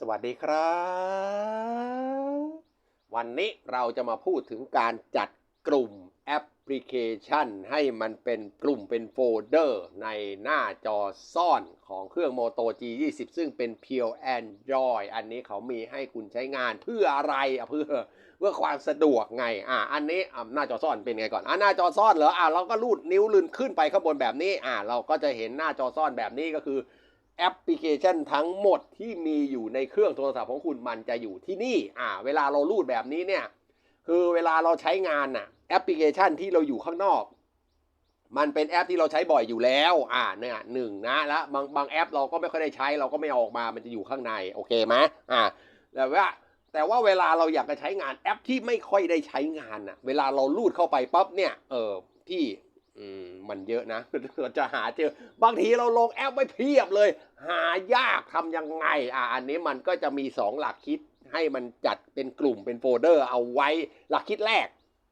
สวัสดีครับ วันนี้เราจะมาพูดถึงการจัดกลุ่มแอปพลิเคชัน ให้มันเป็นกลุ่มเป็นโฟลเดอร์ ในหน้าจอซ่อนของเครื่อง Moto G20 ซึ่งเป็น Pure Android อันนี้เขามีให้คุณใช้งานเพื่ออะไรอะเพื่อเพื่อความสะดวกไง อะอันนี้อะหน้าจอซ่อนเป็นไงก่อน อะหน้าจอซ่อนเหรอ อะเราก็ลูดนิ้วลื่นขึ้นไปข้างบนแบบนี้ อะเราก็จะเห็นหน้าจอซ่อนแบบนี้ก็คือ แอปพลิเคชันทั้งหมดที่มีอยู่ในเครื่องโทรศัพท์ของคุณมันจะอยู่ที่นี่ อ่า เวลาเรารูดแบบนี้เนี่ย คือเวลาเราใช้งานน่ะ แอปพลิเคชันที่เราอยู่ข้างนอก มันเป็นแอปที่เราใช้บ่อยอยู่แล้ว อ่า เนี่ยหนึ่งนะ แล้วบางบางแอปเราก็ไม่ค่อยได้ใช้ เราก็ไม่ออกมา มันจะอยู่ข้างใน โอเคไหมอ่า แต่ว่าแต่ว่าเวลาเราอยากจะใช้งานแอปที่ไม่ค่อยได้ใช้งานน่ะ เวลาเราลูดเข้าไปปั๊บเนี่ย เออ พี่ อืมมันเยอะนะเราจะหาเจอบางทีเราลงแอปไว้เพียบเลย หายากทำยังไง อ่าอันนี้มันก็จะมี 2 หลักคิดให้มันจัดเป็นกลุ่มเป็นโฟลเดอร์ เอาไว้หลักคิดแรก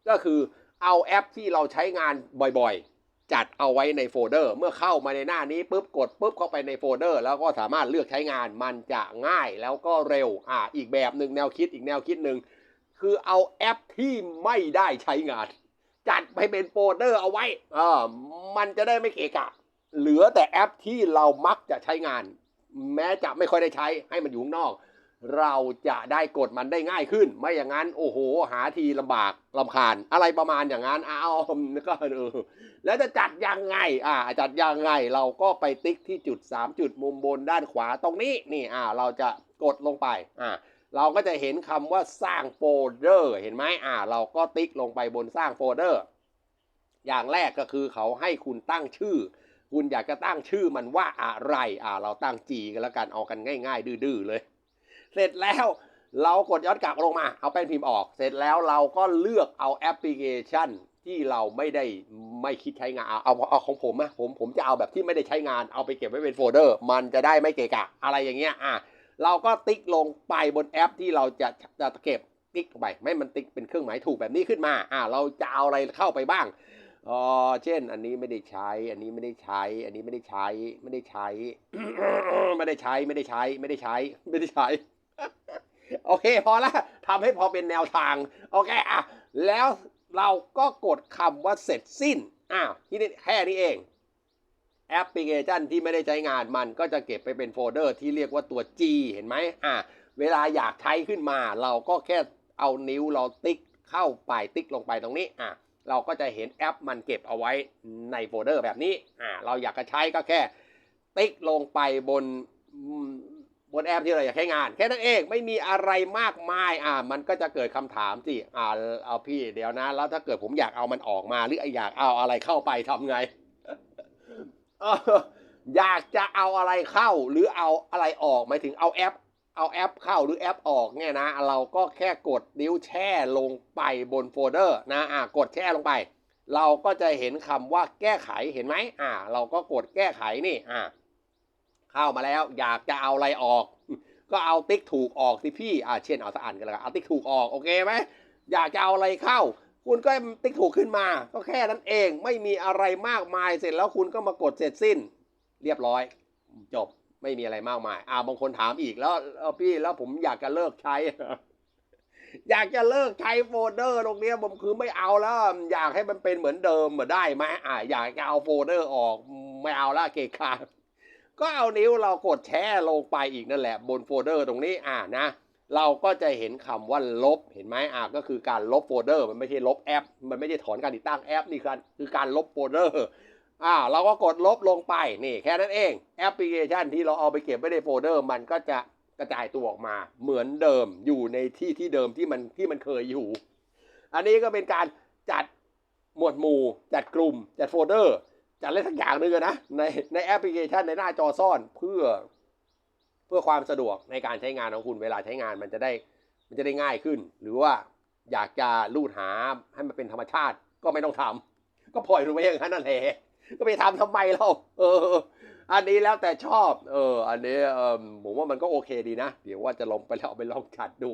ก็คือเอาแอปที่เราใช้งานบ่อยๆ จัดเอาไว้ในโฟลเดอร์ เมื่อเข้ามาในหน้านี้ปุ๊บกดปุ๊บเข้าไปในโฟลเดอร์ แล้วก็สามารถเลือกใช้งานมันจะง่ายแล้วก็เร็วอ่าอีกแบบหนึ่งแนวคิดอีกแนวคิดหนึ่งคือเอาแอปที่ไม่ได้ใช้งาน จัดไปเป็นโฟลเดอร์เอาไว้เออมันจะได้ไม่เกะกะ เหลือแต่แอปที่เรามักจะใช้งาน แม้จะไม่ค่อยได้ใช้ให้มันอยู่ข้างนอก เราจะได้กดมันได้ง่ายขึ้น ไม่อย่างนั้น โอ้โห หาทีลำบากลำคาญ อะไรประมาณอย่างนั้นเอาก็เออแล้วจะจัดยังไง อ่า จัดยังไงเราก็ไปติ๊กที่จุด 3 จุดมุมบนด้านขวาตรงนี้นี่อ่าเราจะกดลงไปอ่า เราก็จะเห็นคำว่าสร้างโฟลเดอร์เห็นไหมอ่า เราก็ติ๊กลงไปบนสร้างโฟลเดอร์ อย่างแรกก็คือเขาให้คุณตั้งชื่อ คุณอยากจะตั้งชื่อมันว่าอะไรอ่า เราตั้งจีกันแล้วกันเอากันง่าย ๆ ดื้อๆเลย เสร็จแล้วเรากดย้อนกลับลงมา เอาแป้นพิมพ์ออก เสร็จแล้วเราก็เลือกเอาแอปพลิเคชันที่เราไม่ได้ไม่คิดใช้งานเอาเอาเอาของผมนะผมผมจะเอาแบบที่ไม่ได้ใช้งานเอาไปเก็บไว้เป็นโฟลเดอร์ มันจะได้ไม่เกะกะ อะไรอย่างเงี้ยอะ เราก็ติ๊กลงไปบนแอปที่เราจะจะเก็บติ๊กไปไม่มันติ๊กเป็นเครื่องหมายถูกแบบนี้ขึ้นมาอ่าเราจะเอาอะไรเข้าไปบ้างเออเช่น อันนี้ไม่ได้ใช้ อันนี้ไม่ได้ใช้ อันนี้ไม่ได้ใช้ ไม่ได้ใช้ ไม่ได้ใช้ ไม่ได้ใช้ ไม่ได้ใช้ ไม่ได้ใช้ โอเค พอละทำให้พอเป็นแนวทาง โอเคอะแล้วเราก็กดคำว่าเสร็จสิ้น อ้าวที่นี่แค่นี้เอง แอปพลิเคชันที่ไม่ได้ใช้งานมันก็จะเก็บไปเป็นโฟลเดอร์ที่เรียกว่าตัว G เห็นไหมอะเวลาอยากใช้ขึ้นมา เราก็แค่เอานิ้วเราติ๊กเข้าไปติ๊กลงไปตรงนี้อะเราก็จะเห็นแอปมันเก็บเอาไว้ในโฟลเดอร์แบบนี้อะเราอยากจะใช้ก็แค่ ติ๊กลงไปบนบนแอปที่เราอยากใช้งาน แค่นั้นเองไม่มีอะไรมากมายอะมันก็จะเกิดคำถามสิอ่าเอาพี่เดี๋ยวนะ แล้วถ้าเกิดผมอยากเอามันออกมาหรืออยากเอาอะไรเข้าไปทำไง อยากจะเอาอะไรเข้าหรือเอาอะไรออกหมายถึงเอาแอป เอาแอปเข้าหรือแอปออกเนี่ยนะ เราก็แค่กดนิ้วแช่ลงไปบนโฟลเดอร์นะอ่ากดแช่ลงไป เราก็จะเห็นคำว่าแก้ไขเห็นไหมอ่า เราก็กดแก้ไขนี่อ่าเข้ามาแล้ว อยากจะเอาอะไรออก ก็เอาติ๊กถูกออกสิพี่อ่าเช่นเอาสะอ่านกันล้วกันเอาติ๊กถูกออกโอเคไหมอยากจะเอาอะไรเข้า คุณก็ติ๊กถูกขึ้นมา ก็แค่นั้นเองไม่มีอะไรมากมายเสร็จแล้วคุณก็มากดเสร็จสิ้น เรียบร้อย จบไม่มีอะไรมากมาย อ่าบางคนถามอีกแล้วพี่แล้วผมอยากจะเลิกใช้ อยากจะเลิกใช้โฟลเดอร์ตรงนี้ผมคือไม่เอาแล้ว อยากให้มันเป็นเหมือนเดิมมาได้ไหมอ่าอยากจะเอาโฟลเดอร์ออกไม่เอาละเกะกะก็เอานิ้วเรากดแช่ลงไปอีกนั่นแหละ บนโฟลเดอร์ตรงนี้อ่านะ เราก็จะเห็นคำว่าลบเห็นไหมอะก็คือการลบโฟลเดอร์ มันไม่ใช่ลบแอป มันไม่ใช่ถอนการติดตั้งแอปนี่คือคือการลบโฟลเดอร์อ่าเราก็กดลบลงไปนี่แค่นั้นเองแอปพลิเคชันที่เราเอาไปเก็บไว้ในโฟลเดอร์ มันก็จะกระจายตัวออกมาเหมือนเดิมอยู่ในที่ที่เดิมที่มันที่มันเคยอยู่ อันนี้ก็เป็นการจัดหมวดหมู่ จัดกลุ่ม จัดโฟลเดอร์ จัดอะไรสักอย่างหนึงนะในในแอปพลิเคชันในหน้าจอซ่อนเพื่อ พื่อความสะดวกในการใช้งานของคุณเวลาใช้งานมันจะได้มันจะได้ง่ายขึ้น หรือว่าอยากจะลูดหาให้มันเป็นธรรมชาติก็ไม่ต้องทำก็ปล่อยมันไว้อย่างนั้นนั่นแหละก็ไปทำทำไมเราเออ อันนี้แล้วแต่ชอบ เออ อันนี้เออผมว่ามันก็โอเคดีนะ เดี๋ยวว่าจะลองไปแล้วเอาไปลองจัดดู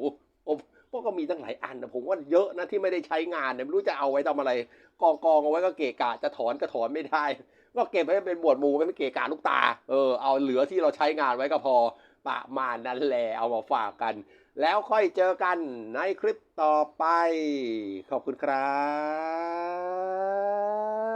พวกก็มีตั้งหลายอันนะผมว่าเยอะนะที่ไม่ได้ใช้งานเนี่ยไม่รู้จะเอาไว้ทำอะไร กองกองเอาไว้ก็เกะกะจะถอนก็ถอนไม่ได้ ก็เก็บไว้เป็นหมวดหมู่ไม่เกะกะลูกตา เออเอาเหลือที่เราใช้งานไว้ก็พอ ประมาณนั้นแหละเอามาฝากกัน แล้วค่อยเจอกันในคลิปต่อไป ขอบคุณครับ